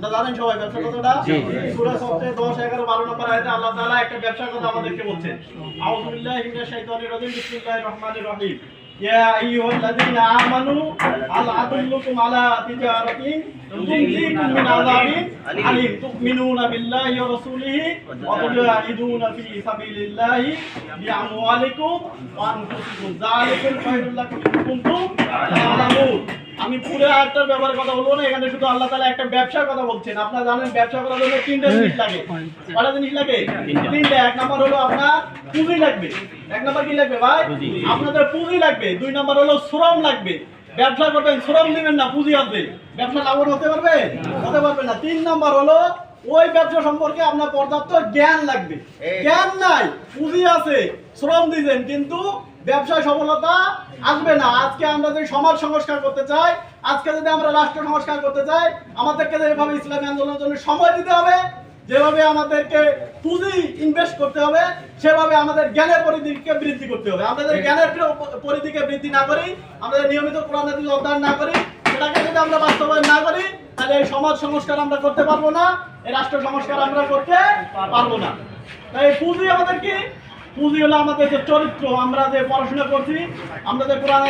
আমরা জানেন সবাই ব্যবসা কথাটা? সূরা সফতে 10 11 12 নম্বর আয়াতে আল্লাহ তাআলা একটা ব্যবসার কথা আমাদেরকে বলছেন। আউযু বিল্লাহি মিনাশ শাইতানির রাজিম বিসমিল্লাহির রহমানির রহিম। ইয়া আইয়ুহাল্লাযীনা আমানু আল আদুল্লুকুম আলা তিজারাতিন তুনজিকুম মিন আযাবিন আলিম। তুমিনুনা বিল্লাহি ওয়া রাসূলিহি ওয়া তুজাহিদুনা ফি সাবিলিল্লাহি বিআমওয়ালিকুম ওয়া আনফুসিকুম। যালিকুম খায়রুল লাকুম ইন কুনতুম তা'লামুন আমি পুরো আয়াতটার ব্যাপারে কথা বলব না এখানে শুধু আল্লাহ তাআলা একটা ব্যবসার কথা বলছেন। আপনারা জানেন ব্যবসা করার জন্য তিনটা জিনিস লাগে। কয়টা জিনিস লাগে? তিনটা। এক নাম্বার হলো আপনার পুঁজি লাগবে। এক নাম্বার কি লাগবে ভাই? আপনাদের পুঁজি লাগবে। দুই নাম্বার হলো শ্রম লাগবে। ব্যবসা করবেন শ্রম দিবেন না পুঁজি আছে। ব্যবসা লাভবান হতে পারবে? হতে পারবে না। তিন নাম্বার হলো ওই ব্যবসা সম্পর্কে আপনার পর্যাপ্ত জ্ঞান লাগবে। জ্ঞান নাই পুঁজি আছে। শ্রম দিবেন কিন্তু ব্যবসায় সফলতা আসবে না। আজকে আমরা যদি সমাজ সংস্কার করতে চাই আজকে যদি আমরা রাষ্ট্র সংস্কার করতে চাই আমাদেরকে যেভাবে ইসলামী আন্দোলনের জন্য সময় দিতে হবে যেভাবে আমাদেরকে পুঁজি ইনভেস্ট করতে হবে সেভাবে আমাদের জ্ঞানের পরিধিকে বৃদ্ধি করতে হবে। আমাদের জ্ঞানের পরিধিকে বৃদ্ধি না করি আমাদের নিয়মিত কোরআন হাদিস অধ্যয়ন না করি সেটাকে যদি আমরা বাস্তবায়ন না করি তাহলে এই সমাজ সংস্কার আমরা করতে পারব না এই রাষ্ট্র সংস্কার আমরা করতে পারব না। তাই পুঁজি আমাদের কি? পুঁজি হলো আমাদের যে চরিত্র আমরা যে পড়াশোনা করছি আমরা যে কোরআন